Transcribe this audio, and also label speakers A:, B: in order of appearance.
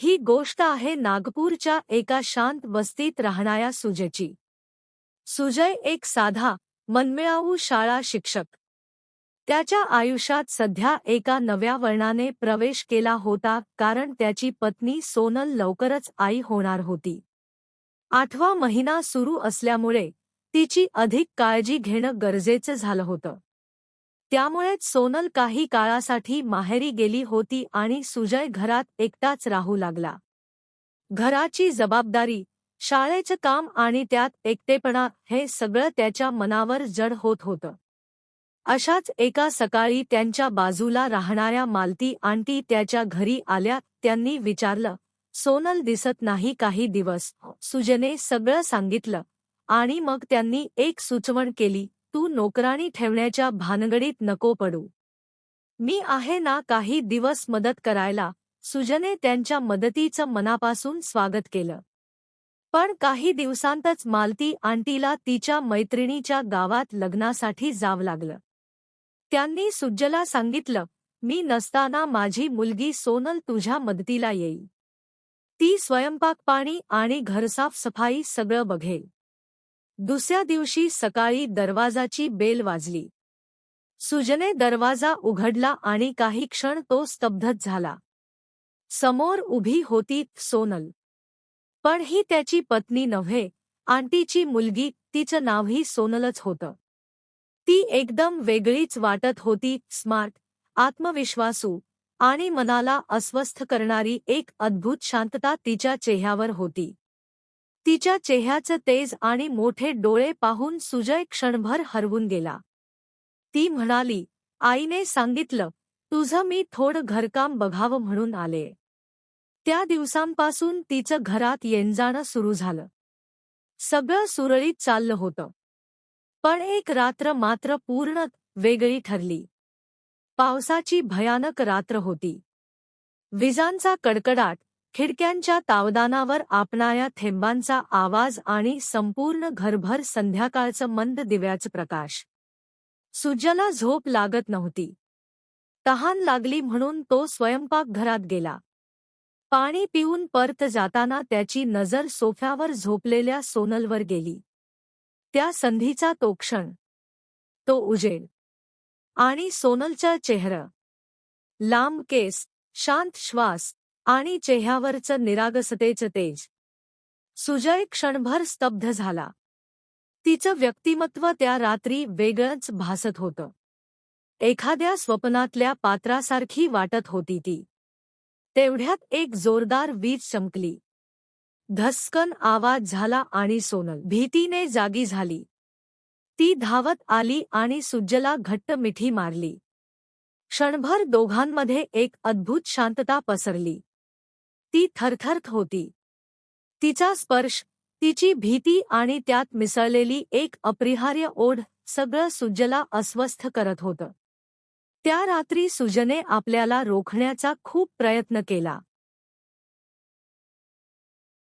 A: ही गोष्ट आहे नागपूरच्या एका शांत वस्तीत राहणाऱ्या सुजयची सुजय एक साधा मनमिळावू शाळा शिक्षक. त्याच्या आयुष्यात सध्या एका नव्या वर्णाने प्रवेश केला होता कारण त्याची पत्नी सोनल लवकरच आई होणार होती. आठवा महिना सुरू असल्यामुळे तिची अधिक काळजी घेणं गरजेचं झालं होतं. त्यामुळेच सोनल काही काळासाठी माहेरी गेली होती आणि सुजय घरात एकटाच राहू लागला. घराची जबाबदारी शाळेचं काम आणि त्यात एकटेपणा हे सगळं त्याच्या मनावर जड होत होतं. अशाच एका सकाळी त्यांच्या बाजूला राहणाऱ्या मालती आंटी त्याच्या घरी आल्या त्यांनी विचारलं सोनल दिसत नाही काही दिवस सुजने सगळं सांगितलं आणि मग त्यांनी एक सुचवण केली तू नोकराणी ठेवण्याच्या भानगडीत नको पडू. मी आहे ना काही दिवस मदत करायला सुजने त्यांच्या मदतीचं मनापासून स्वागत केलं. पण काही दिवसांतच मालती आंटीला तिच्या मैत्रिणीच्या गावात लग्नासाठी जावं लागलं. त्यांनी सुज्जला सांगितलं मी नसताना माझी मुलगी सोनल तुझ्या मदतीला येईल. ती स्वयंपाक पाणी आणि घरसाफसफाई सगळं बघेल. दुसऱ्या दिवशी सकाळी दरवाजाची बेल वाजली. सुजने दरवाजा उघडला आणि काही क्षण तो स्तब्धच झाला. समोर उभी होती सोनल. पण ही त्याची पत्नी नव्हे आंटीची मुलगी तिचं नावही सोनलच होतं. ती एकदम वेगळीच वाटत होती स्मार्ट आत्मविश्वासू आणि मनाला अस्वस्थ करणारी एक अद्भुत शांतता तिच्या चेहऱ्यावर होती. तिच्या चेहऱ्याचं तेज आणि मोठे डोळे पाहून सुजय क्षणभर हरवून गेला. ती म्हणाली आईने सांगितलं तुझं मी थोडं घरकाम बघावं म्हणून आले. त्या दिवसांपासून तिचं घरात येणजाणं सुरू झालं. सगळं सुरळीत चाललं होतं. पण एक रात्र मात्र पूर्ण वेगळी ठरली. पावसाची भयानक रात्र होती. विजांचा कडकडाट खिडक्यांच्या तावदानावर आपणाऱ्या थेंबांचा आवाज आणि संपूर्ण घरभर संध्याकाळचं मंद दिव्याचं प्रकाश. सुजला झोप लागत नव्हती. तहान लागली म्हणून तो स्वयंपाकघरात गेला. पाणी पिऊन परत जाताना त्याची नजर सोफ्यावर झोपलेल्या सोनलवर गेली. त्या संधीचा तो क्षण. तो उजेड. आणि सोनलचा चेहरा. लांब केस शांत श्वास आणि चेह्यावरचं निरागसतेचं तेज. सुजय क्षणभर स्तब्ध झाला. तिचं व्यक्तिमत्व त्या रात्री वेगळंच भासत होतं. एखाद्या स्वप्नातल्या पात्रासारखी वाटत होती ती. तेवढ्यात एक जोरदार वीज चमकली. धस्कन आवाज झाला आणि सोनल भीतीने जागी झाली. ती धावत आली आणि सुज्जला घट्ट मिठी मारली. क्षणभर दोघांमध्ये एक अद्भुत शांतता पसरली. ती थरथरत होती. तिचा स्पर्श तिची भीती आणि त्यात मिसळलेली एक अपरिहार्य ओढ सगळं सुजला अस्वस्थ करत होतं. त्या रात्री सुजने आपल्याला रोखण्याचा खूप प्रयत्न केला.